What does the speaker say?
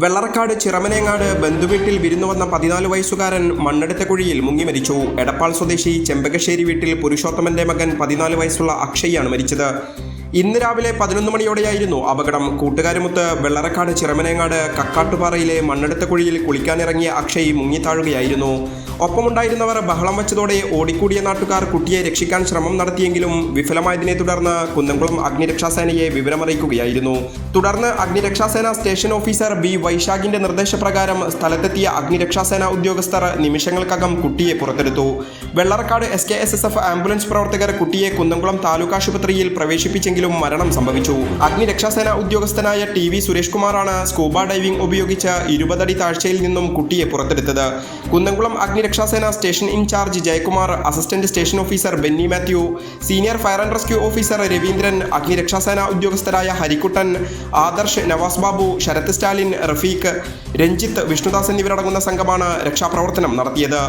വെള്ളറക്കാട് ചിറമനേങ്ങാട് ബന്ധുവീട്ടിൽ വിരുന്നു വന്ന പതിനാല് വയസ്സുകാരൻ മണ്ണെടുത്ത കുഴിയിൽ മുങ്ങി മരിച്ചു. എടപ്പാൾ സ്വദേശി ചെമ്പകശ്ശേരി വീട്ടിൽ പുരുഷോത്തമന്റെ മകൻ പതിനാല് വയസ്സുള്ള അക്ഷയാണ് മരിച്ചത്. ഇന്ന് രാവിലെ പതിനൊന്ന് മണിയോടെയായിരുന്നു അപകടം. കൂട്ടുകാരുമൊത്ത് വെള്ളറക്കാട് ചിറമനേങ്ങാട് കക്കാട്ടുപാറയിലെ മണ്ണെടുത്ത കുഴിയിൽ കുളിക്കാനിറങ്ങിയ അക്ഷയ് മുങ്ങിത്താഴുകയായിരുന്നു. ഒപ്പമുണ്ടായിരുന്നവർ ബഹളം വച്ചതോടെ ഓടിക്കൂടിയ നാട്ടുകാർ കുട്ടിയെ രക്ഷിക്കാൻ ശ്രമം നടത്തിയെങ്കിലും വിഫലമായതിനെ തുടർന്ന് കുന്നംകുളം അഗ്നിരക്ഷാസേനയെ വിവരമറിയിക്കുകയായിരുന്നു. തുടർന്ന് അഗ്നിരക്ഷാസേന സ്റ്റേഷൻ ഓഫീസർ ബി വൈശാഖിന്റെ നിർദ്ദേശപ്രകാരം സ്ഥലത്തെത്തിയ അഗ്നിരക്ഷാസേന ഉദ്യോഗസ്ഥർ നിമിഷങ്ങൾക്കകം കുട്ടിയെ പുറത്തെടുത്തു. Vellarakkad S K S S F ambulance പ്രവർത്തകർ കുട്ടിയെ കുന്നംകുളം താലൂക്ക് ആശുപത്രിയിൽ പ്രവേശിപ്പിച്ചെങ്കിലും മരണം സംഭവിച്ചു. അഗ്നിരക്ഷാസേന ഉദ്യോഗസ്ഥനായ ടി വി സുരേഷ് കുമാറാണ് സ്കൂബ ഡൈവിംഗ് ഉപയോഗിച്ച് ഇരുപതടി താഴ്ചയിൽ നിന്നും കുട്ടിയെ പുറത്തെടുത്തത്. Kunnamkulam അഗ്നിരക്ഷാസേന station in charge Jayakumar assistant station officer Benny Mathew senior fire and rescue officer Raveendran അഗ്നിരക്ഷാസേന ഉദ്യോഗസ്ഥരായ ഹരിക്കുട്ടൻ ആദർശ് നവാസ് ബാബു ശരത് സ്റ്റാലിൻ റഫീഖ് രഞ്ജിത്ത് വിഷ്ണുദാസ് എന്നിവരടങ്ങുന്ന സംഘമാണ് രക്ഷാപ്രവർത്തനം നടത്തിയത്.